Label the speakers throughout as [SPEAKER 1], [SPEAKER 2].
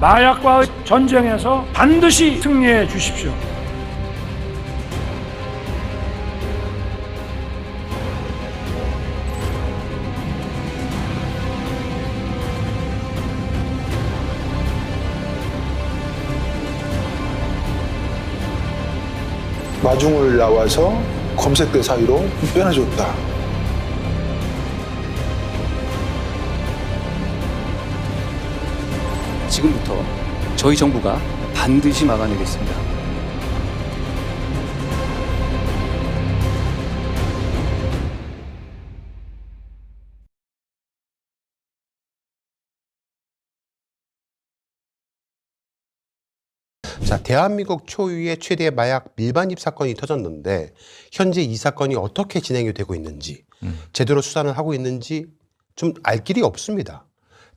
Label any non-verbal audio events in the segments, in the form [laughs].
[SPEAKER 1] 마약과의 전쟁에서 반드시 승리해 주십시오.
[SPEAKER 2] 마중을 나와서 검색대 사이로 빼내줬다.
[SPEAKER 3] 저희 정부가 반드시 막아내겠습니다.
[SPEAKER 4] 자, 대한민국 초유의 최대 마약 밀반입 사건이 터졌는데 현재 이 사건이 어떻게 진행이 되고 있는지 제대로 수사를 하고 있는지 좀 알 길이 없습니다.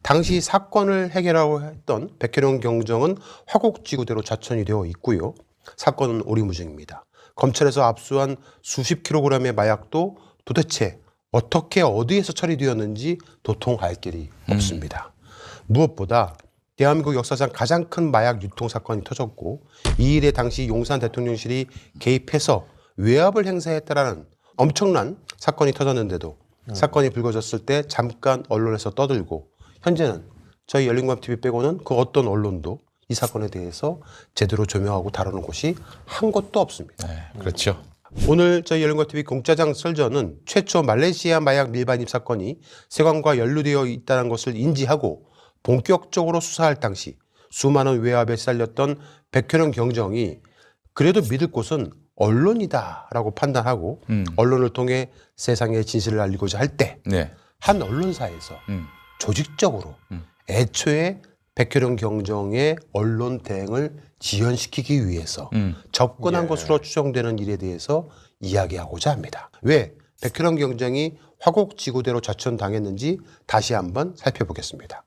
[SPEAKER 4] 당시 사건을 해결하고 했던 백혜령 경정은 화곡지구대로 좌천이 되어 있고요. 사건은 오리무중입니다. 검찰에서 압수한 수십 킬로그램의 마약도 도대체 어떻게 어디에서 처리되었는지 도통 알 길이 없습니다. 무엇보다 대한민국 역사상 가장 큰 마약 유통 사건이 터졌고 이 일에 당시 용산 대통령실이 개입해서 외압을 행사했다라는 엄청난 사건이 터졌는데도 사건이 불거졌을 때 잠깐 언론에서 떠들고 현재는 저희 열린광TV 빼고는 그 어떤 언론도 이 사건에 대해서 제대로 조명하고 다루는 곳이 한 곳도 없습니다.
[SPEAKER 5] 그렇죠.
[SPEAKER 4] 오늘 저희 열린광TV 공짜장 설전은 최초 말레이시아 마약 밀반입 사건이 세관과 연루되어 있다는 것을 인지하고 본격적으로 수사할 당시 수많은 외압에 시달렸던 백현영 경정이 그래도 믿을 곳은 언론이다라고 판단하고
[SPEAKER 5] 음.
[SPEAKER 4] 언론을 통해 세상의 진실을 알리고자 할 때한
[SPEAKER 5] 네.
[SPEAKER 4] 언론사에서
[SPEAKER 5] 음.
[SPEAKER 4] 조직적으로
[SPEAKER 5] 음.
[SPEAKER 4] 애초에 백혜령 경정의 언론 대응을 지연시키기 위해서
[SPEAKER 5] 음.
[SPEAKER 4] 접근한 것으로 추정되는 일에 대해서 이야기하고자 합니다. 왜 백혜령 경정이 화곡지구대로 좌천당했는지 다시 한번 살펴보겠습니다.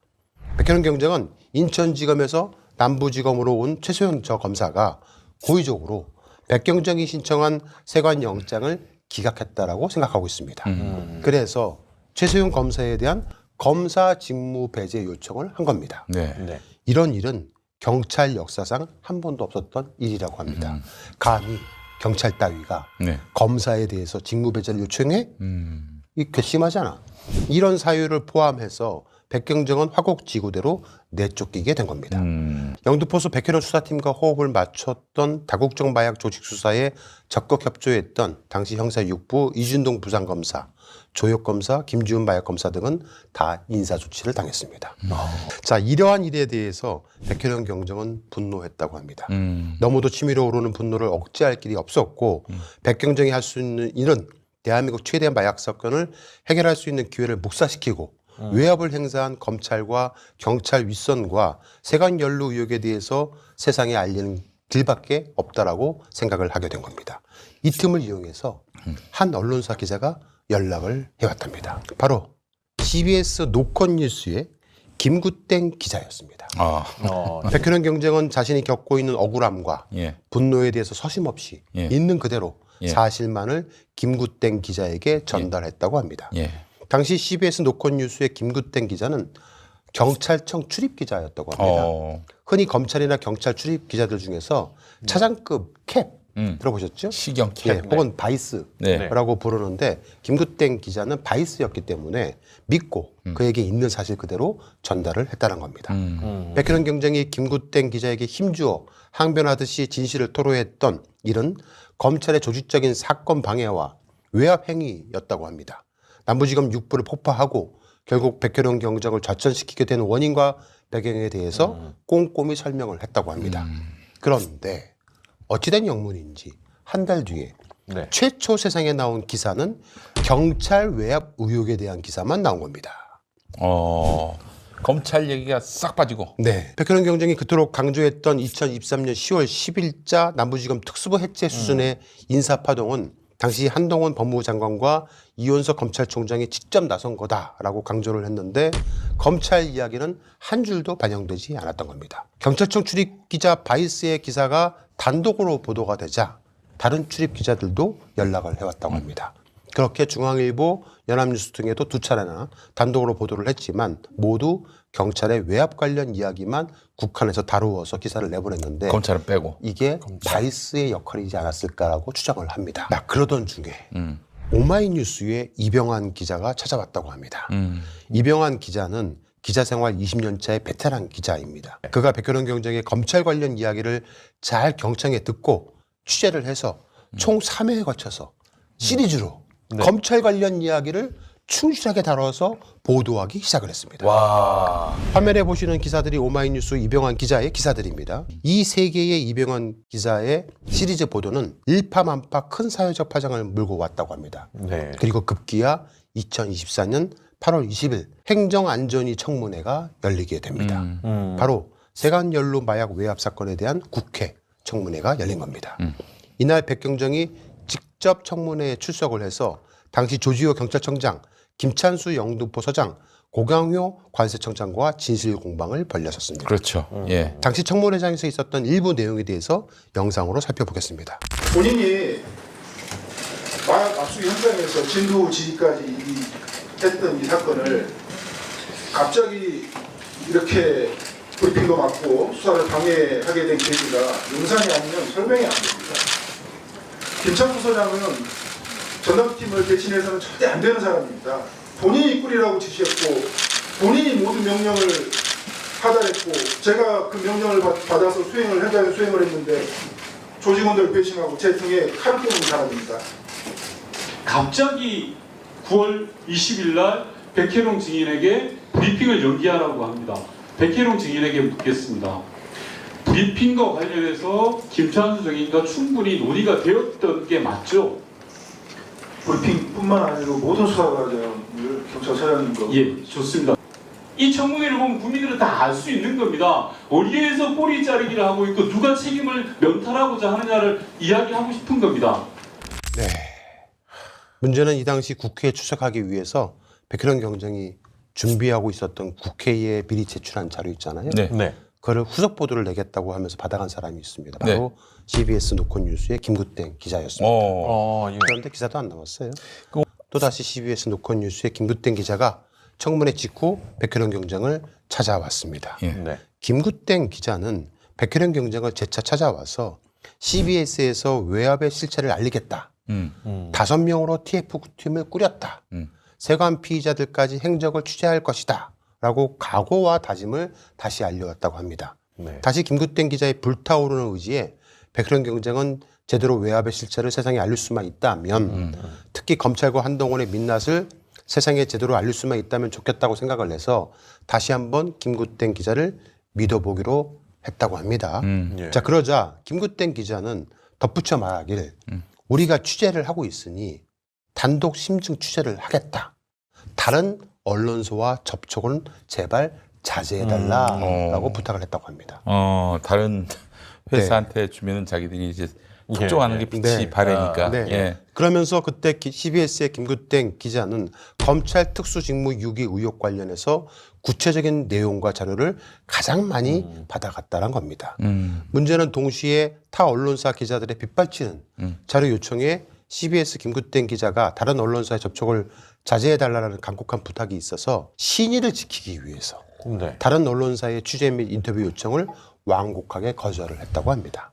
[SPEAKER 4] 백혜령 경정은 인천지검에서 남부지검으로 온 최소영 저 검사가 고의적으로 백경정이 신청한 세관 영장을 기각했다라고 생각하고 있습니다. 그래서 최소영 검사에 대한 검사 직무 배제 요청을 한 겁니다.
[SPEAKER 5] 네.
[SPEAKER 4] 이런 일은 경찰 역사상 한 번도 없었던 일이라고 합니다. 감히 경찰 따위가
[SPEAKER 5] 네.
[SPEAKER 4] 검사에 대해서 직무 배제를 요청해?
[SPEAKER 5] 음.
[SPEAKER 4] 이 괘씸하잖아. 이런 사유를 포함해서 백경정은 화곡지구대로 내쫓기게 된 겁니다.
[SPEAKER 5] 음.
[SPEAKER 4] 영등포수 백현원 수사팀과 호흡을 맞췄던 다국적 마약 조직 수사에 적극 협조했던 당시 형사 6부 이준동 부장검사, 조혁 검사, 김지훈 마약 검사 등은 다 인사 조치를 당했습니다. 자, 이러한 일에 대해서 백현영 경정은 분노했다고 합니다.
[SPEAKER 5] 음.
[SPEAKER 4] 너무도 치밀어 오르는 분노를 억제할 길이 없었고 백경정이 할 수 있는 일은 대한민국 최대 마약 사건을 해결할 수 있는 기회를 묵살시키고 외압을 행사한 검찰과 경찰 윗선과 세관 연루 의혹에 대해서 세상에 알리는 길밖에 없다라고 생각을 하게 된 겁니다. 이 틈을 이용해서 한 언론사 기자가 연락을 해왔답니다. 바로 CBS 노컷 뉴스의 김구땡 기자였습니다.
[SPEAKER 5] 아.
[SPEAKER 4] 백현영 경쟁은 자신이 겪고 있는 억울함과
[SPEAKER 5] 예.
[SPEAKER 4] 분노에 대해서 서심없이
[SPEAKER 5] 예.
[SPEAKER 4] 있는 그대로
[SPEAKER 5] 예.
[SPEAKER 4] 사실만을 김구땡 기자에게 전달했다고 합니다.
[SPEAKER 5] 예.
[SPEAKER 4] 당시 CBS 노컷 뉴스의 김구땡 기자는 경찰청 출입 기자였다고 합니다.
[SPEAKER 5] 어.
[SPEAKER 4] 흔히 검찰이나 경찰 출입 기자들 중에서 차장급 캡
[SPEAKER 5] 음.
[SPEAKER 4] 들어보셨죠?
[SPEAKER 5] 시경
[SPEAKER 4] 예,
[SPEAKER 5] 캡.
[SPEAKER 4] 혹은 바이스라고
[SPEAKER 5] 네.
[SPEAKER 4] 부르는데 김구땡 기자는 바이스였기 때문에 믿고 그에게 있는 사실 그대로 전달을 했다는 겁니다.
[SPEAKER 5] 음.
[SPEAKER 4] 백현원 경쟁이 김구땡 기자에게 힘주어 항변하듯이 진실을 토로했던 일은 검찰의 조직적인 사건 방해와 외압 행위였다고 합니다. 남부지검 6부를 폭파하고 결국 백현원 경정을 좌천시키게 된 원인과 배경에 대해서 꼼꼼히 설명을 했다고 합니다. 그런데 어찌된 영문인지 한 달 뒤에
[SPEAKER 6] 네.
[SPEAKER 4] 최초 세상에 나온 기사는 경찰 외압 의혹에 대한 기사만 나온 겁니다.
[SPEAKER 5] 어. 검찰 얘기가 싹 빠지고.
[SPEAKER 4] 네. 백현원 경쟁이 그토록 강조했던 2023년 10월 10일자 남부지검 특수부 해체 수준의 인사 파동은 당시 한동훈 법무부 장관과 이원석 검찰총장이 직접 나선 거다라고 강조를 했는데 검찰 이야기는 한 줄도 반영되지 않았던 겁니다. 경찰청 출입 기자 바이스의 기사가 단독으로 보도가 되자 다른 출입 기자들도 연락을 해왔다고 합니다. 그렇게 중앙일보, 연합뉴스 등에도 두 차례나 단독으로 보도를 했지만 모두 경찰의 외압 관련 이야기만 국한해서 다루어서 기사를 내보냈는데
[SPEAKER 5] 검찰은 빼고.
[SPEAKER 4] 이게 바이스의 역할이지 않았을까라고 추정을 합니다. 나 그러던 중에
[SPEAKER 5] 음.
[SPEAKER 4] 오마이뉴스에 이병환 기자가 찾아왔다고 합니다.
[SPEAKER 5] 음.
[SPEAKER 4] 이병환 기자는 기자 생활 20년 차의 베테랑 기자입니다. 그가 백현원 경쟁의 검찰 관련 이야기를 잘 경청에 듣고 취재를 해서 총 3회에 거쳐서 시리즈로 검찰 관련 이야기를 충실하게 다뤄서 보도하기 시작을 했습니다.
[SPEAKER 5] 와.
[SPEAKER 4] 화면에 보시는 기사들이 오마이뉴스 이병환 기자의 기사들입니다. 이 세 개의 이병환 기자의 시리즈 보도는 일파만파 큰 사회적 파장을 물고 왔다고 합니다.
[SPEAKER 6] 네.
[SPEAKER 4] 그리고 급기야 2024년 8월 20일 행정안전위 청문회가 열리게 됩니다.
[SPEAKER 6] 음.
[SPEAKER 4] 바로 세간연루 마약 외압 사건에 대한 국회 청문회가 열린 겁니다. 이날 백경정이 직접 청문회에 출석을 해서 당시 조지호 경찰청장, 김찬수 영등포 서장, 고강효 관세청장과 진실 공방을 벌였었습니다.
[SPEAKER 5] 그렇죠. 예.
[SPEAKER 4] 당시 청문회장에서 있었던 일부 내용에 대해서 영상으로 살펴보겠습니다.
[SPEAKER 2] 본인이 마약 압수 현장에서 진두 지휘까지 이- 했던 이 사건을 갑자기 이렇게 브리핑도 맞고 수사를 방해하게 된 계기가 영상이 아니면 설명이 안 됩니다. 김창수 소장은 전담팀을 대신해서는 절대 안 되는 사람입니다. 본인이 꾸리라고 지시했고 본인이 모든 명령을 하달했고 제가 그 명령을 받- 받아서 수행을 현장에 수행을 했는데 조직원들 배신하고 제 등에 칼을 꼽은 사람입니다.
[SPEAKER 7] 갑자기 9월 20일 날 백혜룡 증인에게 브리핑을 연기하라고 합니다. 백혜룡 증인에게 묻겠습니다. 브리핑과 관련해서 김찬수 증인과 충분히 논의가 되었던 게 맞죠?
[SPEAKER 2] 브리핑뿐만 아니고 모든 수사 과정을 경찰서장님과
[SPEAKER 7] 예, 좋습니다. 이 청문회를 보면 국민들은 다 알 수 있는 겁니다. 어디에서 꼬리 자르기를 하고 있고 누가 책임을 면탈하고자 하느냐를 이야기하고 싶은 겁니다.
[SPEAKER 4] 네. 문제는 이 당시 국회에 출석하기 위해서 백현원 경정이 준비하고 있었던 국회에 미리 제출한 자료 있잖아요.
[SPEAKER 5] 네.
[SPEAKER 6] 네.
[SPEAKER 4] 그거를 후속 보도를 내겠다고 하면서 받아간 사람이 있습니다. 바로 CBS 노컷 뉴스의 김구땡 기자였습니다.
[SPEAKER 5] 어.
[SPEAKER 6] 어, 예.
[SPEAKER 4] 그런데 기사도 안 나왔어요. 또 다시 CBS 노컷 뉴스의 김구땡 기자가 청문회 직후 백현원 경정을 찾아왔습니다.
[SPEAKER 5] 예.
[SPEAKER 6] 네.
[SPEAKER 4] 김구땡 기자는 백현원 경정을 재차 찾아와서 CBS에서 외압의 실체를 알리겠다.
[SPEAKER 5] 음.
[SPEAKER 6] 음.
[SPEAKER 4] 다섯 명으로 TF9팀을 꾸렸다.
[SPEAKER 5] 음.
[SPEAKER 4] 세관 피의자들까지 행적을 취재할 것이다. 라고 각오와 다짐을 다시 알려왔다고 합니다.
[SPEAKER 6] 네.
[SPEAKER 4] 다시 김구땡 기자의 불타오르는 의지에 백현 경쟁은 제대로 외압의 실체를 세상에 알릴 수만 있다면
[SPEAKER 5] 음.
[SPEAKER 4] 특히 검찰과 한동훈의 민낯을 세상에 제대로 알릴 수만 있다면 좋겠다고 생각을 해서 다시 한번 김구땡 기자를 믿어보기로 했다고 합니다.
[SPEAKER 5] 음.
[SPEAKER 6] 예.
[SPEAKER 4] 자 그러자 김구땡 기자는 덧붙여 말하길 우리가 취재를 하고 있으니 단독 심층 취재를 하겠다. 다른 언론소와 접촉은 제발 자제해달라라고
[SPEAKER 5] 음.
[SPEAKER 4] 부탁을 했다고 합니다.
[SPEAKER 5] 어, 다른 회사한테 주면은 자기들이 이제 걱정하는
[SPEAKER 6] 예,
[SPEAKER 5] 게 빛이
[SPEAKER 4] 네.
[SPEAKER 5] 바래니까.
[SPEAKER 4] 네.
[SPEAKER 5] 예.
[SPEAKER 4] 그러면서 그때 기- CBS의 김구땡 기자는 검찰 특수직무 유기 의혹 관련해서 구체적인 내용과 자료를 가장 많이 받아갔다는 겁니다.
[SPEAKER 5] 음.
[SPEAKER 4] 문제는 동시에 타 언론사 기자들의 빗발치는
[SPEAKER 5] 음.
[SPEAKER 4] 자료 요청에 CBS 김구땡 기자가 다른 언론사의 접촉을 자제해달라는 간곡한 부탁이 있어서 신의를 지키기 위해서
[SPEAKER 6] 네.
[SPEAKER 4] 다른 언론사의 취재 및 인터뷰 요청을 완곡하게 거절을 했다고 합니다.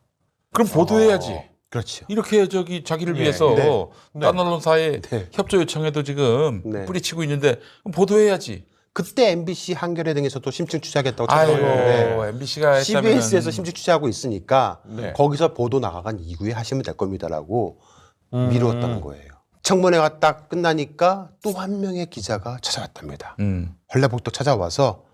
[SPEAKER 5] 그럼 보도해야지.
[SPEAKER 4] 그렇죠.
[SPEAKER 5] 이렇게 저기 자기를
[SPEAKER 6] 예.
[SPEAKER 5] 위해서
[SPEAKER 4] 네.
[SPEAKER 5] 딴 언론사에
[SPEAKER 4] 네.
[SPEAKER 5] 협조 요청해도 지금
[SPEAKER 4] 네.
[SPEAKER 5] 뿌리치고 있는데 그럼 보도해야지.
[SPEAKER 4] 그때 MBC 한겨레 등에서도 심층 취재하겠다고
[SPEAKER 5] 아이고
[SPEAKER 4] 찾아왔는데
[SPEAKER 5] MBC가 했다면
[SPEAKER 4] CBS에서 심층 취재하고 있으니까
[SPEAKER 6] 네.
[SPEAKER 4] 거기서 보도 나가간 이후에 하시면 될 겁니다라고
[SPEAKER 6] 음.
[SPEAKER 4] 미루었다는 거예요. 청문회가 딱 끝나니까 또 한 명의 기자가 찾아왔답니다.
[SPEAKER 5] 음.
[SPEAKER 4] 헐레복도 찾아와서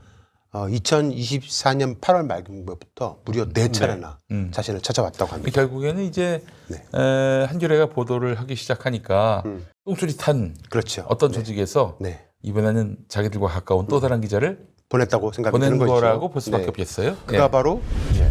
[SPEAKER 4] 어, 2024년 8월 말부터 무려 네 차례나
[SPEAKER 5] 음.
[SPEAKER 4] 자신을 찾아왔다고 합니다.
[SPEAKER 5] 결국에는 이제
[SPEAKER 4] 네.
[SPEAKER 5] 에, 한겨레가 보도를 하기 시작하니까
[SPEAKER 4] 음.
[SPEAKER 5] 똥줄이 탄
[SPEAKER 4] 그렇죠.
[SPEAKER 5] 어떤 조직에서
[SPEAKER 4] 네.
[SPEAKER 5] 이번에는 자기들과 가까운 또 다른 기자를
[SPEAKER 4] 보냈다고 생각이
[SPEAKER 5] 보낸
[SPEAKER 4] 드는.
[SPEAKER 5] 거라고 볼 수밖에
[SPEAKER 4] 네.
[SPEAKER 5] 없겠어요.
[SPEAKER 4] 그가
[SPEAKER 5] 예.
[SPEAKER 4] 바로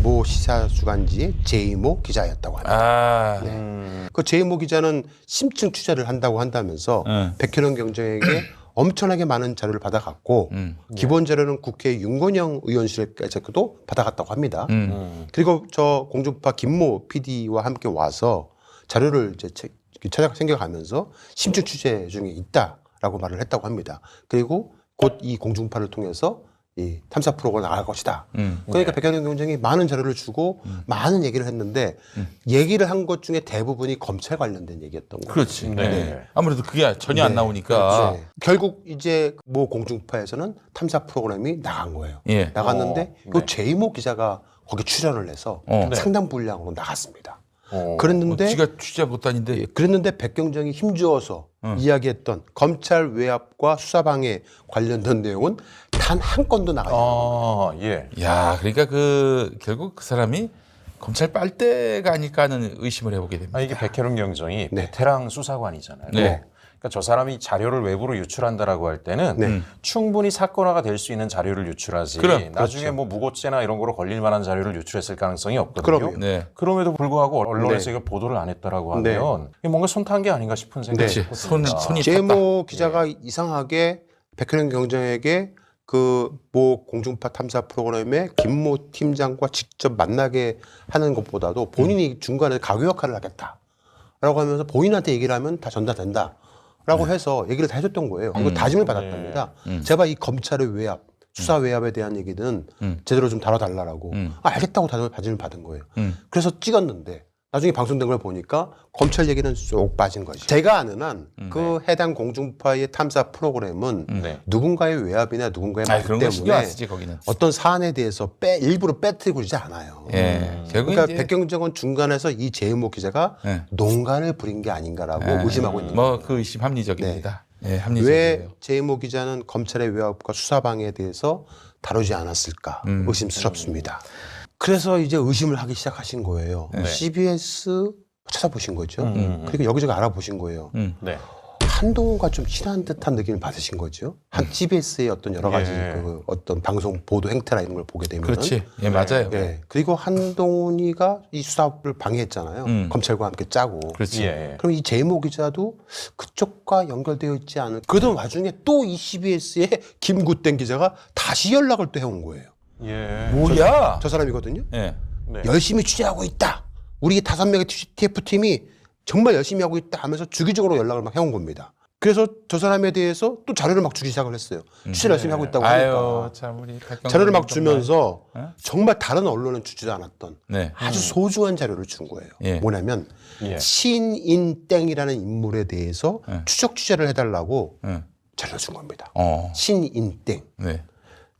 [SPEAKER 4] 모 시사 주간지 제이모 기자였다고 합니다.
[SPEAKER 5] 아,
[SPEAKER 6] 음.
[SPEAKER 4] 그 제이모 기자는 심층 취재를 한다고 한다면서
[SPEAKER 5] 응.
[SPEAKER 4] 백현원 경정에게 [clears throat] 엄청나게 많은 자료를 받아갔고
[SPEAKER 5] 음.
[SPEAKER 4] 기본 자료는 국회 윤건영 의원실에서도 받아갔다고 합니다.
[SPEAKER 5] 음.
[SPEAKER 6] 음.
[SPEAKER 4] 그리고 저 공중파 김모 PD와 함께 와서 자료를 이제 체- 찾아 생겨가면서 심층 취재 중에 있다라고 말을 했다고 합니다. 그리고 곧 이 공중파를 통해서 이 탐사 프로그램을 나갈 것이다.
[SPEAKER 5] 음.
[SPEAKER 4] 그러니까 백현영 경쟁이 많은 자료를 주고 많은 얘기를 했는데 얘기를 한 것 중에 대부분이 검찰 관련된 얘기였던 거예요.
[SPEAKER 5] 그렇지.
[SPEAKER 6] 네.
[SPEAKER 5] 네. 아무래도 그게 전혀 안
[SPEAKER 4] 네,
[SPEAKER 5] 나오니까.
[SPEAKER 4] 네. 결국 이제 모 공중파에서는 탐사 프로그램이 나간 거예요.
[SPEAKER 5] 예.
[SPEAKER 4] 나갔는데
[SPEAKER 6] 어,
[SPEAKER 4] 그
[SPEAKER 6] 네.
[SPEAKER 4] 제이모 기자가 거기 출연을 해서
[SPEAKER 5] 어.
[SPEAKER 4] 상당 분량으로 나갔습니다.
[SPEAKER 6] 어.
[SPEAKER 5] 뭐
[SPEAKER 4] 그랬는데
[SPEAKER 5] 지가 취재 못다닌데
[SPEAKER 4] 예, 그랬는데 백경정이 힘주어서 이야기했던 검찰 외압과 수사 방해 관련된 내용은 단 한 건도 나가지 않아요.
[SPEAKER 6] 아, 예.
[SPEAKER 5] 야, 그러니까 그 결국 그 사람이 검찰 빨대가 아닐까 하는 의심을 해보게 됩니다.
[SPEAKER 6] 아, 이게 백혜룡 경정이
[SPEAKER 4] 네.
[SPEAKER 6] 베테랑 수사관이잖아요.
[SPEAKER 5] 네.
[SPEAKER 6] 그러니까 저 사람이 자료를 외부로 유출한다라고 할 때는
[SPEAKER 4] 네.
[SPEAKER 6] 충분히 사건화가 될 수 있는 자료를 유출하지.
[SPEAKER 5] 그럼,
[SPEAKER 6] 나중에
[SPEAKER 4] 그렇죠.
[SPEAKER 6] 뭐 무고죄나 이런 거로 걸릴 만한 자료를 유출했을 가능성이 없거든요.
[SPEAKER 4] 그럼요.
[SPEAKER 5] 네.
[SPEAKER 6] 그럼에도 불구하고 언론에서
[SPEAKER 4] 네.
[SPEAKER 6] 이걸 보도를 안 했다라고
[SPEAKER 4] 네.
[SPEAKER 6] 하면 이게 뭔가 손 탄 게 아닌가 싶은 생각이
[SPEAKER 5] 그렇지. 손. 손이 탔다.
[SPEAKER 4] 제이모 기자가 이상하게 백현영 경정에게 그모 공중파 탐사 프로그램의 김모 팀장과 직접 만나게 하는 것보다도 본인이 중간에 가교 역할을 하겠다라고 하면서 본인한테 얘기를 하면 다 전달된다. 라고 해서 얘기를 다 해줬던 거예요. 그리고 다짐을 받았답니다. 제발 이 검찰의 외압, 수사 외압에 대한 얘기는 제대로 좀 다뤄달라고.
[SPEAKER 5] 음.
[SPEAKER 4] 아, 알겠다고 다짐을 받은 거예요.
[SPEAKER 5] 음.
[SPEAKER 4] 그래서 찍었는데 나중에 방송된 걸 보니까 검찰 얘기는 쏙 빠진 거지. 제가 아는 한 그 해당 공중파의 탐사 프로그램은
[SPEAKER 6] 네.
[SPEAKER 4] 누군가의 외압이나 누군가의
[SPEAKER 5] 아,
[SPEAKER 4] 말
[SPEAKER 5] 그런 거 신경 안
[SPEAKER 4] 때문에
[SPEAKER 5] 쓰지 거기는.
[SPEAKER 4] 어떤 사안에 대해서 빼 일부러 빼뜨리고 그러지 않아요.
[SPEAKER 5] 예. 결국
[SPEAKER 4] 그러니까
[SPEAKER 5] 이제
[SPEAKER 4] 백경정은 중간에서 이 제이모 기자가
[SPEAKER 5] 네.
[SPEAKER 4] 농간을 부린 게 아닌가라고
[SPEAKER 5] 예.
[SPEAKER 4] 의심하고 있는 거예요.
[SPEAKER 5] 뭐그 의심 합리적입니다. 예,
[SPEAKER 4] 왜
[SPEAKER 5] 합리적이에요.
[SPEAKER 4] 제이모 기자는 검찰의 외압과 수사방해에 대해서 다루지 않았을까
[SPEAKER 5] 음.
[SPEAKER 4] 의심스럽습니다. 그래서 이제 의심을 하기 시작하신 거예요.
[SPEAKER 5] 네.
[SPEAKER 4] CBS 찾아보신 거죠.
[SPEAKER 6] 음.
[SPEAKER 4] 그리고 여기저기 알아보신 거예요.
[SPEAKER 5] 음.
[SPEAKER 6] 네.
[SPEAKER 4] 한동훈과 좀 친한 듯한 느낌을 받으신 거죠. 한 CBS의 어떤 여러 가지
[SPEAKER 6] 예.
[SPEAKER 4] 그 어떤 방송 보도 행태나 이런 걸 보게 되면
[SPEAKER 5] 그렇지. 예, 맞아요.
[SPEAKER 4] 예. 그리고 한동훈이가 이 수사를 방해했잖아요.
[SPEAKER 5] 음.
[SPEAKER 4] 검찰과 함께 짜고.
[SPEAKER 5] 그렇지.
[SPEAKER 6] 예.
[SPEAKER 4] 그럼 이 제이모 기자도 그쪽과 연결되어 있지 않은 그러던 와중에 또 이 CBS의 김구땡 기자가 다시 연락을 또 해온 거예요.
[SPEAKER 6] 예.
[SPEAKER 5] 뭐야?
[SPEAKER 4] 저 사람이거든요.
[SPEAKER 5] 예.
[SPEAKER 6] 네.
[SPEAKER 4] 열심히 취재하고 있다. 우리 다섯 명의 TF 팀이 정말 열심히 하고 있다 하면서 주기적으로 연락을 막 해온 겁니다. 그래서 저 사람에 대해서 또 자료를 막 주기 시작을 했어요. 취재를 열심히 하고 있다고
[SPEAKER 5] 음. 아유,
[SPEAKER 4] 하니까.
[SPEAKER 5] 참 우리
[SPEAKER 4] 자료를 막
[SPEAKER 5] 정말.
[SPEAKER 4] 주면서
[SPEAKER 5] 어?
[SPEAKER 4] 정말 다른 언론은 주지도 않았던
[SPEAKER 5] 네.
[SPEAKER 4] 아주 소중한 자료를 준 거예요.
[SPEAKER 5] 예.
[SPEAKER 4] 뭐냐면
[SPEAKER 6] 예.
[SPEAKER 4] 신인땡이라는 인물에 대해서
[SPEAKER 5] 예.
[SPEAKER 4] 추적 취재를 해달라고
[SPEAKER 5] 예.
[SPEAKER 4] 자료를 준 겁니다.
[SPEAKER 5] 어.
[SPEAKER 4] 신인땡.
[SPEAKER 5] 네.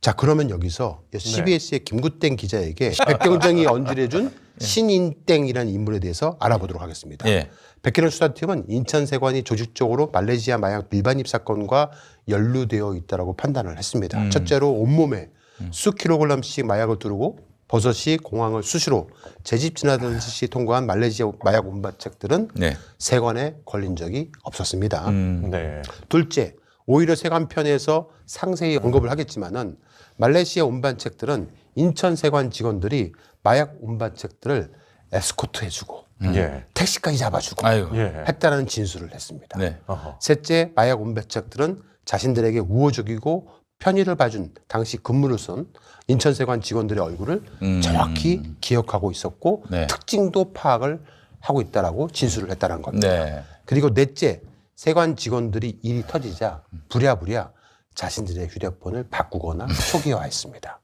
[SPEAKER 4] 자 그러면 여기서 CBS의 김구땡 기자에게 백경정이 언질해준 [laughs] 신인땡이라는 인물에 대해서 알아보도록 하겠습니다.
[SPEAKER 5] 예.
[SPEAKER 4] 백혜련 수사팀은 인천세관이 조직적으로 말레이시아 마약 밀반입 사건과 연루되어 있다고 판단을 했습니다.
[SPEAKER 5] 음.
[SPEAKER 4] 첫째로 온몸에 수 킬로그램씩 마약을 두르고 버섯이 공항을 수시로 제집 지나듯이 통과한 말레이시아 마약 운반책들은
[SPEAKER 5] 네.
[SPEAKER 4] 세관에 걸린 적이 없었습니다.
[SPEAKER 5] 음.
[SPEAKER 6] 네.
[SPEAKER 4] 둘째, 오히려 세관 편에서 상세히 언급을 하겠지만은 말레이시아 운반책들은 인천 세관 직원들이 마약 운반책들을 에스코트 해주고
[SPEAKER 6] 예.
[SPEAKER 4] 택시까지 잡아주고
[SPEAKER 5] 아유.
[SPEAKER 6] 예.
[SPEAKER 4] 했다는 진술을 했습니다.
[SPEAKER 5] 네.
[SPEAKER 4] 셋째, 마약 운반책들은 자신들에게 우호적이고 편의를 봐준 당시 근무를 쓴 인천세관 직원들의 얼굴을
[SPEAKER 5] 음.
[SPEAKER 4] 정확히 기억하고 있었고
[SPEAKER 5] 네.
[SPEAKER 4] 특징도 파악을 하고 있다라고 진술을 했다는 겁니다.
[SPEAKER 5] 네.
[SPEAKER 4] 그리고 넷째, 세관 직원들이 일이 터지자 부랴부랴 자신들의 휴대폰을 바꾸거나 초기화했습니다.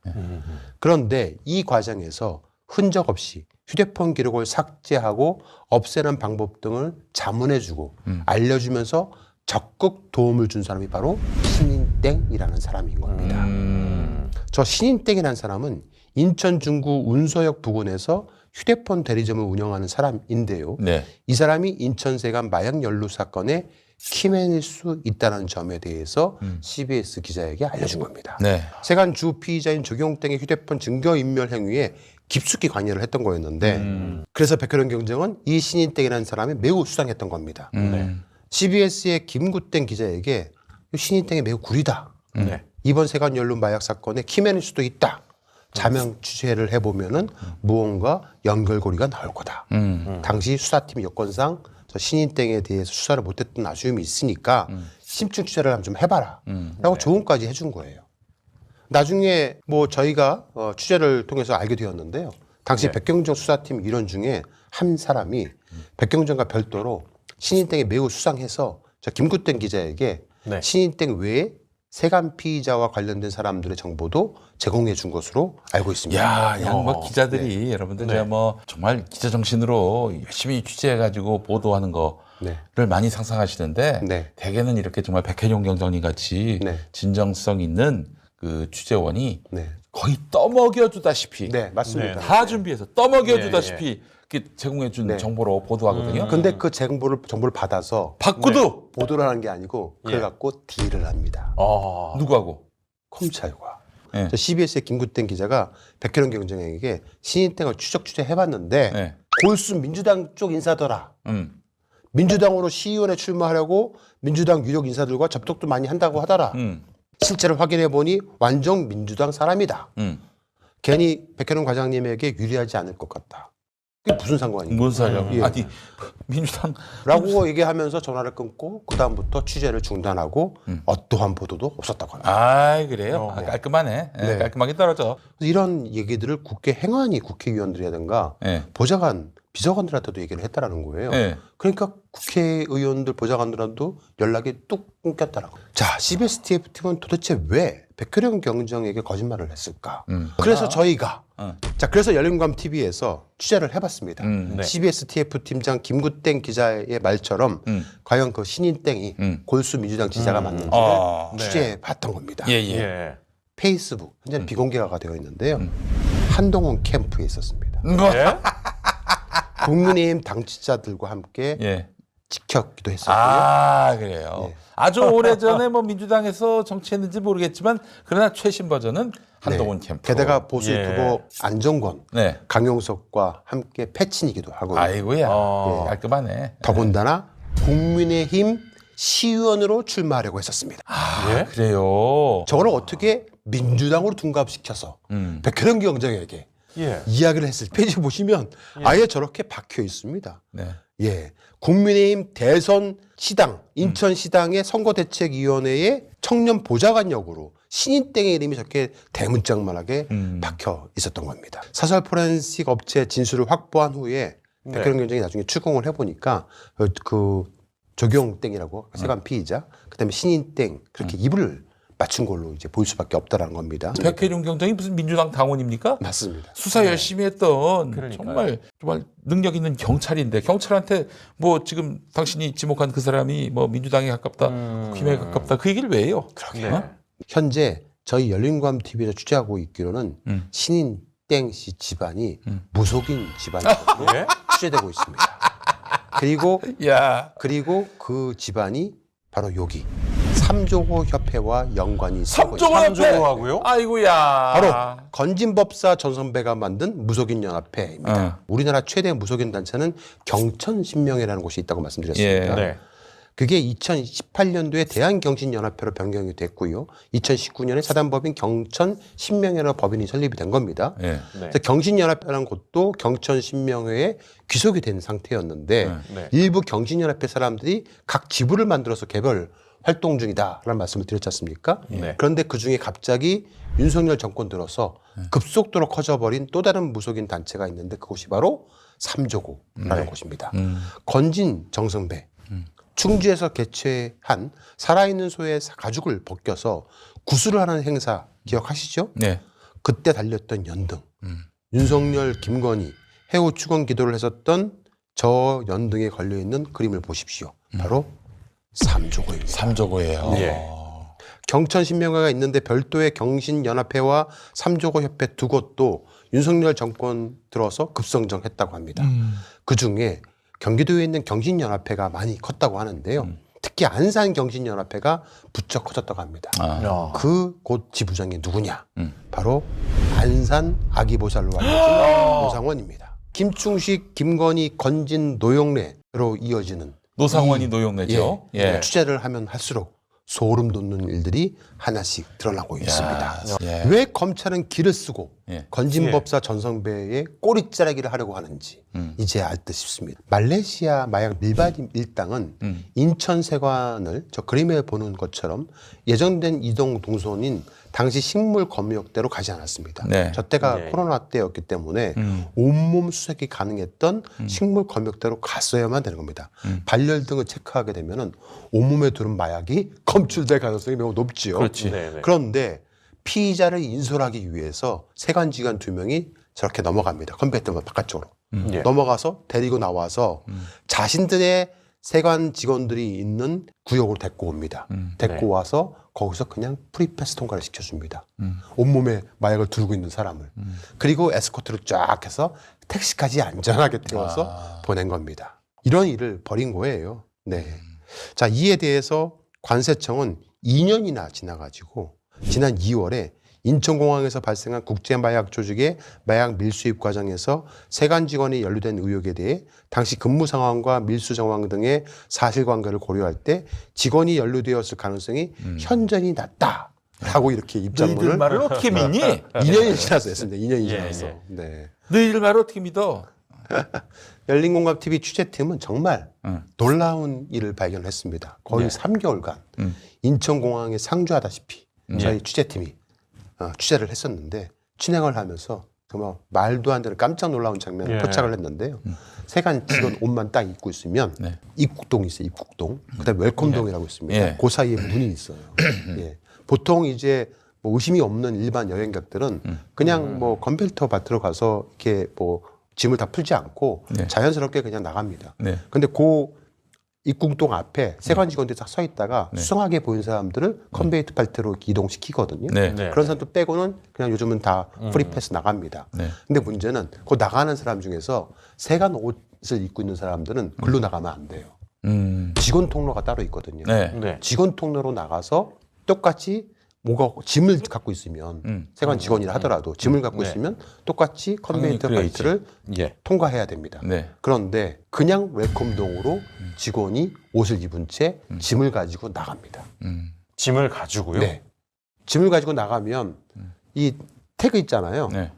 [SPEAKER 4] 그런데 이 과정에서 흔적 없이 휴대폰 기록을 삭제하고 없애는 방법 등을 자문해주고 알려주면서 적극 도움을 준 사람이 바로 신인땡이라는 사람인 겁니다.
[SPEAKER 5] 음.
[SPEAKER 4] 저 신인땡이라는 사람은 인천 중구 운서역 부근에서 휴대폰 대리점을 운영하는 사람인데요.
[SPEAKER 5] 네.
[SPEAKER 4] 이 사람이 인천세관 마약 연루 사건의 키맨일 수 있다는 점에 대해서 CBS 기자에게 알려준 겁니다.
[SPEAKER 5] 네.
[SPEAKER 4] 세관 주 피의자인 조경땡의 휴대폰 증거 인멸 행위에 깊숙이 관여를 했던 거였는데 그래서 백혈원 경정은 이 신인땡이라는 사람이 매우 수상했던 겁니다.
[SPEAKER 5] 음.
[SPEAKER 4] CBS의 김구땡 기자에게 이 신인땡이 매우 구리다.
[SPEAKER 6] 네.
[SPEAKER 4] 이번 세관 연루 마약 사건의 키맨일 수도 있다. 자명 취재를 해보면은 무언가 연결고리가 나올 거다.
[SPEAKER 5] 음.
[SPEAKER 4] 당시 수사팀 여건상 저 신인 땡에 대해서 수사를 못했던 아쉬움이 있으니까 심층 취재를 한번 좀 해봐라. 라고 조언까지 해준 거예요. 나중에 뭐 저희가 어, 취재를 통해서 알게 되었는데요. 당시
[SPEAKER 6] 네.
[SPEAKER 4] 백경정 수사팀 일원 중에 한 사람이 백경정과 별도로 신인 땡이 매우 수상해서 저 김구땡 기자에게
[SPEAKER 6] 네.
[SPEAKER 4] 신인 땡 외에 세관 피의자와 관련된 사람들의 정보도 제공해 준 것으로 알고 있습니다.
[SPEAKER 5] 야, 양뭐
[SPEAKER 6] 어,
[SPEAKER 5] 기자들이 여러분들
[SPEAKER 6] 네.
[SPEAKER 5] 제가 뭐 정말 기자 정신으로 열심히 취재해 가지고 보도하는 거를
[SPEAKER 4] 네.
[SPEAKER 5] 많이 상상하시는데
[SPEAKER 4] 네.
[SPEAKER 5] 대개는 이렇게 정말 백혜룡 경정님 같이
[SPEAKER 4] 네.
[SPEAKER 5] 진정성 있는 그 취재원이
[SPEAKER 4] 네.
[SPEAKER 5] 거의 떠먹여 주다시피
[SPEAKER 4] 네, 맞습니다.
[SPEAKER 5] 다 준비해서 떠먹여
[SPEAKER 6] 예,
[SPEAKER 5] 주다시피 이렇게 제공해 준
[SPEAKER 4] 네.
[SPEAKER 5] 정보로 보도하거든요.
[SPEAKER 4] 근데 그 정보를 정보를 받아서
[SPEAKER 5] 받고도
[SPEAKER 4] 보도를 하는 게 아니고 그걸
[SPEAKER 6] 예.
[SPEAKER 4] 갖고 딜을 합니다.
[SPEAKER 6] 아.
[SPEAKER 5] 누구하고?
[SPEAKER 4] 검찰과.
[SPEAKER 5] 네.
[SPEAKER 4] 저 CBS의 김구땡 기자가 백혜령 경정에게 신인땡을 추적 취재해봤는데
[SPEAKER 5] 네.
[SPEAKER 4] 골수 민주당 쪽 인사더라.
[SPEAKER 5] 음.
[SPEAKER 4] 민주당으로 시의원에 출마하려고 민주당 유력 인사들과 접촉도 많이 한다고 하더라.
[SPEAKER 5] 음.
[SPEAKER 4] 실제로 확인해 보니 완전 민주당 사람이다.
[SPEAKER 5] 음.
[SPEAKER 4] 괜히 백혜령 과장님에게 유리하지 않을 것 같다. 그게 무슨 상관이냐?
[SPEAKER 5] 뭔 소리야?
[SPEAKER 4] 예.
[SPEAKER 5] 아니 민주당
[SPEAKER 4] 라고 얘기하면서 전화를 끊고 그 다음부터 취재를 중단하고
[SPEAKER 5] 음.
[SPEAKER 4] 어떠한 보도도 없었다고 합니다.
[SPEAKER 5] 아 그래요?
[SPEAKER 6] 어.
[SPEAKER 5] 아, 깔끔하네. 예,
[SPEAKER 4] 네.
[SPEAKER 5] 깔끔하게 떨어져.
[SPEAKER 4] 이런 얘기들을 국회 행안위 국회의원들이라든가
[SPEAKER 5] 예.
[SPEAKER 4] 보좌관 비서관들한테도 얘기를 했다라는 거예요.
[SPEAKER 5] 예.
[SPEAKER 4] 그러니까 국회의원들 보좌관들한테도 연락이 뚝 끊겼다라고. 자, CBS TF팀은 도대체 왜 백혜령 경정에게 거짓말을 했을까?
[SPEAKER 5] 음.
[SPEAKER 4] 그래서 저희가
[SPEAKER 5] 어.
[SPEAKER 4] 자 그래서 열린감 TV에서 취재를 해봤습니다.
[SPEAKER 5] 음.
[SPEAKER 6] 네.
[SPEAKER 4] CBS TF 팀장 김구땡 기자의 말처럼
[SPEAKER 5] 음.
[SPEAKER 4] 과연 그 신인땡이
[SPEAKER 5] 음.
[SPEAKER 4] 골수 민주당 지자가
[SPEAKER 6] 음.
[SPEAKER 4] 맞는지를
[SPEAKER 5] 아.
[SPEAKER 6] 네.
[SPEAKER 4] 취재해봤던 겁니다.
[SPEAKER 5] 예, 예.
[SPEAKER 6] 예.
[SPEAKER 4] 페이스북 현재는 비공개가 되어 있는데요.
[SPEAKER 5] 음.
[SPEAKER 4] 한동훈 캠프에 있었습니다.
[SPEAKER 5] 음.
[SPEAKER 6] 예?
[SPEAKER 4] 국민의힘 당치자들과 함께
[SPEAKER 5] 예.
[SPEAKER 4] 지켰기도 했었고요.
[SPEAKER 5] 아, 그래요.
[SPEAKER 4] 예.
[SPEAKER 5] 아주 오래 전에 뭐 민주당에서 정치했는지 모르겠지만 그러나 최신 버전은 한동훈
[SPEAKER 4] 네.
[SPEAKER 5] 캠프.
[SPEAKER 4] 게다가 보수
[SPEAKER 6] 예.
[SPEAKER 4] 유튜버 안정권,
[SPEAKER 5] 네.
[SPEAKER 4] 강용석과 함께 패친이기도 하고요.
[SPEAKER 5] 아이고야.
[SPEAKER 6] 어.
[SPEAKER 5] 깔끔하네.
[SPEAKER 4] 더군다나 국민의힘 시의원으로 출마하려고 했었습니다.
[SPEAKER 6] 예?
[SPEAKER 5] 그래요.
[SPEAKER 4] 저걸 어떻게 민주당으로 둔갑시켜서
[SPEAKER 5] 음.
[SPEAKER 4] 백혜령 경정에게
[SPEAKER 6] 예.
[SPEAKER 4] 이야기를 했을 페이지 보시면 아예 저렇게 박혀 있습니다.
[SPEAKER 5] 네.
[SPEAKER 4] 예. 국민의힘 대선 시당, 인천시당의 선거대책위원회의 청년 보좌관 역으로 신인땡의 이름이 저렇게 대문짝만하게
[SPEAKER 5] 음.
[SPEAKER 4] 박혀 있었던 겁니다. 사설 포렌식 업체 진술을 확보한 후에
[SPEAKER 6] 네.
[SPEAKER 4] 백혜령 경정이 나중에 추궁을 해보니까 그, 그 조경땡이라고 세관 피의자, 그 다음에 신인땡 그렇게 입을 맞춘 걸로 이제 보일 수밖에 없다라는 겁니다.
[SPEAKER 5] 백혜룡 경정이 무슨 민주당 당원입니까?
[SPEAKER 4] 맞습니다.
[SPEAKER 5] 수사 열심히 했던
[SPEAKER 6] 그러니까요.
[SPEAKER 5] 정말 정말 능력 있는 경찰인데 경찰한테 뭐 지금 당신이 지목한 그 사람이 뭐 민주당에 가깝다,
[SPEAKER 6] 음.
[SPEAKER 5] 국힘에 가깝다 그 얘기를 왜 해요?
[SPEAKER 6] 네.
[SPEAKER 5] 어?
[SPEAKER 4] 현재 저희 열린광 TV에서 취재하고 있기로는
[SPEAKER 5] 음.
[SPEAKER 4] 신인 땡씨 집안이
[SPEAKER 5] 음.
[SPEAKER 4] 무속인 집안으로 [laughs]
[SPEAKER 6] 예?
[SPEAKER 4] 취재되고 있습니다. 그리고
[SPEAKER 5] 야,
[SPEAKER 4] 그리고 그 집안이 바로 여기 삼조고 협회와 연관이 있고
[SPEAKER 5] 삼조고 협회.
[SPEAKER 6] 삼조고하고요?
[SPEAKER 5] 아이고야.
[SPEAKER 4] 바로 건진법사 전 선배가 만든 무속인 연합회입니다.
[SPEAKER 5] 어.
[SPEAKER 4] 우리나라 최대 무속인 단체는 경천신명회라는 곳이 있다고 말씀드렸습니다.
[SPEAKER 5] 예.
[SPEAKER 6] 네.
[SPEAKER 4] 그게 2018년도에 대한경신연합회로 변경이 됐고요. 2019년에 사단법인 경천신명회라는 법인이 설립이 된 겁니다.
[SPEAKER 5] 예.
[SPEAKER 6] 네.
[SPEAKER 4] 그래서 경신연합회라는 곳도 경천신명회에 귀속이 된 상태였는데
[SPEAKER 5] 네.
[SPEAKER 6] 네.
[SPEAKER 4] 일부 경신연합회 사람들이 각 지부를 만들어서 개별 활동 중이다라는 말씀을 드렸지 않습니까?
[SPEAKER 6] 네.
[SPEAKER 4] 그런데 그 중에 갑자기 윤석열 정권 들어서 급속도로 커져버린 또 다른 무속인 단체가 있는데 그곳이 바로 삼조고라는 곳입니다.
[SPEAKER 5] 음.
[SPEAKER 4] 건진 정성배 충주에서 개최한 살아있는 소의 가죽을 벗겨서 구슬을 하는 행사 기억하시죠?
[SPEAKER 5] 네.
[SPEAKER 4] 그때 달렸던 연등
[SPEAKER 5] 음.
[SPEAKER 4] 윤석열 김건희 해우 축원 기도를 했었던 저 연등에 걸려 있는 그림을 보십시오. 바로 삼조고입니다.
[SPEAKER 5] 삼조고예요.
[SPEAKER 6] 예.
[SPEAKER 4] 경천 신명회가 있는데 별도의 경신연합회와 삼조고 협회 두 곳도 윤석열 정권 들어서 급성장했다고 합니다.
[SPEAKER 5] 음.
[SPEAKER 4] 그 중에 경기도에 있는 경신연합회가 많이 컸다고 하는데요. 특히 안산 경신연합회가 부쩍 커졌다고 합니다.
[SPEAKER 5] 아.
[SPEAKER 6] 야.
[SPEAKER 4] 그곳 지부장이 누구냐?
[SPEAKER 5] 음.
[SPEAKER 4] 바로 안산 아기보살로 알려진 노상원입니다. 김충식, 김건희, 건진, 노영래로 이어지는
[SPEAKER 5] 노상원이 노용내죠.
[SPEAKER 4] 예,
[SPEAKER 5] 예.
[SPEAKER 4] 취재를 하면 할수록 소름 돋는 일들이 하나씩 드러나고 있습니다.
[SPEAKER 5] 예.
[SPEAKER 4] 왜 검찰은 기를 쓰고
[SPEAKER 5] 예.
[SPEAKER 4] 건진법사 전성배의 꼬리자르기를 하려고 하는지
[SPEAKER 5] 음.
[SPEAKER 4] 이제 알 듯 싶습니다. 말레이시아 마약 밀반 일당은
[SPEAKER 5] 음.
[SPEAKER 4] 인천 세관을 저 그림에 보는 것처럼 예정된 이동 동선인 당시 식물 검역대로 가지 않았습니다.
[SPEAKER 5] 네.
[SPEAKER 4] 저 때가
[SPEAKER 6] 네.
[SPEAKER 4] 코로나 때였기 때문에
[SPEAKER 5] 음.
[SPEAKER 4] 온몸 수색이 가능했던 식물 검역대로 갔어야만 되는 겁니다.
[SPEAKER 5] 음.
[SPEAKER 4] 발열 등을 체크하게 되면은 온몸에 들은 마약이 검출될 가능성이 매우 높지요.
[SPEAKER 5] 그렇지.
[SPEAKER 6] 네, 네.
[SPEAKER 4] 그런데 피의자를 인솔하기 위해서 세관직원 두 명이 저렇게 넘어갑니다. 컴퓨터 바깥쪽으로
[SPEAKER 6] 예.
[SPEAKER 4] 넘어가서 데리고 나와서 자신들의 세관 직원들이 있는 구역으로 데리고 옵니다. 데리고
[SPEAKER 6] 네.
[SPEAKER 4] 와서 거기서 그냥 프리패스 통과를 시켜줍니다. 온몸에 마약을 두르고 있는 사람을. 그리고 에스코트를 쫙 해서 택시까지 안전하게 태워서 보낸 겁니다. 이런 일을 벌인 거예요. 네. 자, 이에 대해서 관세청은 2년이나 지나가지고 지난 2월에 인천공항에서 발생한 국제마약 조직의 마약 밀수입 과정에서 세관 직원이 연루된 의혹에 대해 당시 근무 상황과 밀수 정황 등의 사실관계를 고려할 때 직원이 연루되었을 가능성이 현저히 낮다 라고 이렇게
[SPEAKER 5] 너희들
[SPEAKER 4] 입장문을
[SPEAKER 5] 말을 어떻게 믿니? [laughs]
[SPEAKER 4] 2년이 지나서 했습니다. 2년이
[SPEAKER 6] 예,
[SPEAKER 4] 지나서.
[SPEAKER 6] 예.
[SPEAKER 4] 네.
[SPEAKER 5] 너희들 말을 어떻게 믿어? [laughs]
[SPEAKER 4] 열린공감 TV 취재팀은 정말
[SPEAKER 5] 응.
[SPEAKER 4] 놀라운 일을 발견했습니다. 거의
[SPEAKER 5] 네.
[SPEAKER 4] 3개월간
[SPEAKER 5] 음.
[SPEAKER 4] 인천공항에 상주하다시피
[SPEAKER 5] 네.
[SPEAKER 4] 저희 취재팀이 어, 취재를 했었는데 진행을 하면서 정말 말도 안 되는 깜짝 놀라운 장면을
[SPEAKER 6] 예.
[SPEAKER 4] 포착을 했는데요. 세관 직원 [clears throat] 옷만 딱 입고 있으면
[SPEAKER 5] 음. 네.
[SPEAKER 4] 입국동이 있어요. 입국동. 그다음에 웰컴동이라고 있습니다.
[SPEAKER 5] 예.
[SPEAKER 4] 그 사이에 문이 있어요. [clears throat] 예. 보통 이제 뭐 의심이 없는 일반 여행객들은
[SPEAKER 5] 음.
[SPEAKER 4] 그냥 뭐 컴퓨터 밭으로 가서 이렇게 뭐 짐을 다 풀지 않고
[SPEAKER 5] 네.
[SPEAKER 4] 자연스럽게 그냥 나갑니다.
[SPEAKER 5] 네.
[SPEAKER 4] 근데 그 입국동 앞에 세관 직원들이 딱서 있다가
[SPEAKER 5] 네.
[SPEAKER 4] 수상하게 보인 사람들을 컨베이트 벨트로 이렇게 이동시키거든요.
[SPEAKER 5] 네.
[SPEAKER 6] 네.
[SPEAKER 4] 그런 사람들 빼고는 그냥 요즘은 다 프리패스 나갑니다.
[SPEAKER 5] 네.
[SPEAKER 4] 근데 문제는 그 나가는 사람 중에서 세관 옷을 입고 있는 사람들은 글로 나가면 안 돼요.
[SPEAKER 5] 음.
[SPEAKER 4] 직원 통로가 따로 있거든요.
[SPEAKER 5] 네.
[SPEAKER 6] 네.
[SPEAKER 4] 직원 통로로 나가서 똑같이 뭐가 짐을 갖고 있으면
[SPEAKER 5] 음.
[SPEAKER 4] 세관 직원이라 하더라도 짐을 갖고
[SPEAKER 6] 네.
[SPEAKER 4] 있으면 똑같이 컨베이터
[SPEAKER 5] 그래야지.
[SPEAKER 4] 벨트를
[SPEAKER 6] 예.
[SPEAKER 4] 통과해야 됩니다.
[SPEAKER 5] 네.
[SPEAKER 4] 그런데 그냥 웰컴동으로 직원이 옷을 입은 채 짐을 가지고 나갑니다.
[SPEAKER 5] 음.
[SPEAKER 6] 짐을 가지고요.
[SPEAKER 4] 네. 짐을 가지고 나가면 이 태그 있잖아요.
[SPEAKER 5] 네.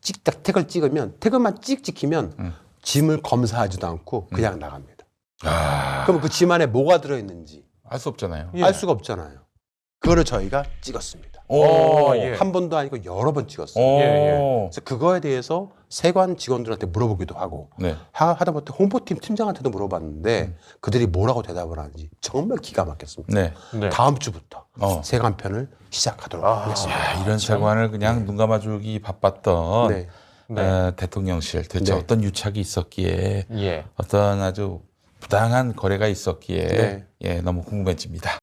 [SPEAKER 4] 찍딱 태그를 찍으면 태그만 찍 찍히면
[SPEAKER 5] 음.
[SPEAKER 4] 짐을 검사하지도 않고 그냥 나갑니다.
[SPEAKER 5] 아.
[SPEAKER 4] 그럼 그 짐 안에 뭐가 들어있는지
[SPEAKER 5] 알 수 없잖아요.
[SPEAKER 6] 예.
[SPEAKER 4] 알 수가 없잖아요. 그거를 저희가 찍었습니다.
[SPEAKER 5] 오.
[SPEAKER 6] 예.
[SPEAKER 4] 한 번도 아니고 여러 번 찍었어요.
[SPEAKER 5] 오.
[SPEAKER 6] 예, 예.
[SPEAKER 4] 그래서 그거에 대해서 세관 직원들한테 물어보기도 하고
[SPEAKER 5] 네.
[SPEAKER 4] 하- 하다못해 홍보팀 팀장한테도 물어봤는데 그들이 뭐라고 대답을 하는지 정말 기가 막혔습니다.
[SPEAKER 5] 네.
[SPEAKER 6] 네.
[SPEAKER 4] 다음 주부터
[SPEAKER 5] 어.
[SPEAKER 4] 세관 편을 시작하도록
[SPEAKER 6] 아.
[SPEAKER 4] 하겠습니다.
[SPEAKER 5] 야, 이런 세관을 그냥 눈 감아주기 바빴던
[SPEAKER 4] 네.
[SPEAKER 6] 네.
[SPEAKER 5] 어, 대통령실 대체
[SPEAKER 4] 네.
[SPEAKER 5] 어떤 유착이 있었기에
[SPEAKER 6] 예.
[SPEAKER 5] 어떤 아주 부당한 거래가 있었기에
[SPEAKER 4] 네.
[SPEAKER 5] 예, 너무 궁금해집니다.